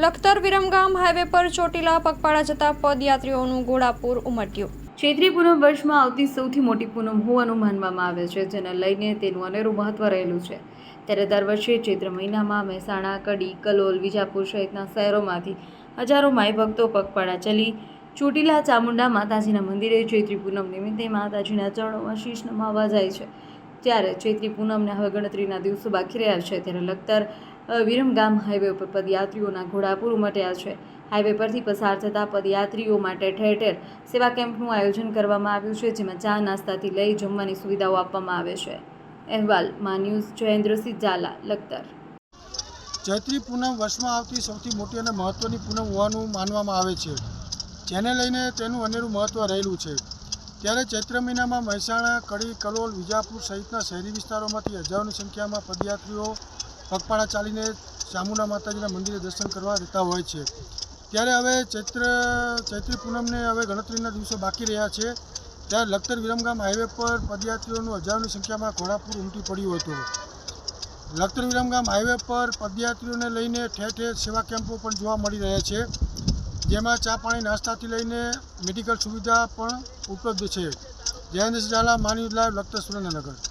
Lakhtar Viramgam highway પર ચોટીલા પગપાળા જતા પદયાત્રીઓનું ઘોડાપુર ઉમટ્યું. ચૈત્રી પૂનમ વર્ષમાં આવતી સૌથી મોટી પૂનમ હોવાનું માનવામાં આવે છે, જેને લઈને તેનું અનેરું મહત્વ રહેલું છે. ત્યારે દર વર્ષે ચૈત્ર મહિનામાં મહેસાણા, કડી, કલોલ, વિજાપુર સહિતના શહેરોમાંથી હજારો માય ભક્તો પગપાળા ચલી ચોટીલા, ચામુંડા, માતાજીના મંદિરે ચૈત્રી પૂનમ નિમિત્તે માતાજીના ચરણોમાં શીશ નમાવા જાય છે. ત્યારે ચૈત્રી પૂનમને હવે ગણતરીના દિવસો બાકી રહ્યા છે, ત્યારે લખતર વિરમગામ હાઈવે ઉપર પદયાત્રીઓના ઘોડાપુર ઉમટ્યા છે. હાઈવે પરથી પસાર થતા પદયાત્રીઓ માટે ઠેર ઠેર સેવા કેમ્પનું આયોજન કરવામાં આવ્યું છે, જેમાં ચા નાસ્તાથી લઈ જમવાની સુવિધાઓ આપવામાં આવે છે. અહેવાલ, મા ન્યૂઝ, જયેન્દ્રસિંહ ઝાલા, લખતર. ચૈત્રી પૂનમ વર્ષમાં આવતી સૌથી મોટી અને મહત્ત્વની પૂનમ હોવાનું માનવામાં આવે છે. જેને લઈને તેનું અનેરું મહત્ત્વ રહેલું છે. ત્યારે ચૈત્ર મહિનામાં મહેસાણા, કડી, કલોલ, વિજાપુર સહિતના શહેરી વિસ્તારોમાંથી હજારોની સંખ્યામાં પદયાત્રીઓ પગપાળા ચાલીને ચામુંડા માતાજીના મંદિરે દર્શન કરવા જતા હોય છે. ત્યારે હવે ચૈત્ર, ચૈત્રી પૂનમને હવે ગણતરીના દિવસો બાકી રહ્યા છે. ત્યારે લખતર વિરમગામ હાઈવે પર પદયાત્રીઓનું હજારોની સંખ્યામાં ઘોડાપુર ઉમટી પડ્યું હતું. લખતર વિરમગામ હાઈવે પર પદયાત્રીઓને લઈને ઠેર ઠેર સેવા કેમ્પો પણ જોવા મળી રહ્યા છે. જેમાં ચા પાણી નાસ્તાથી લઈને મેડિકલ સુવિધા પણ ઉપલબ્ધ છે. જયેન્દ્ર ઝાલા માની લાઈવ, લખતર સુરેન્દ્રનગર.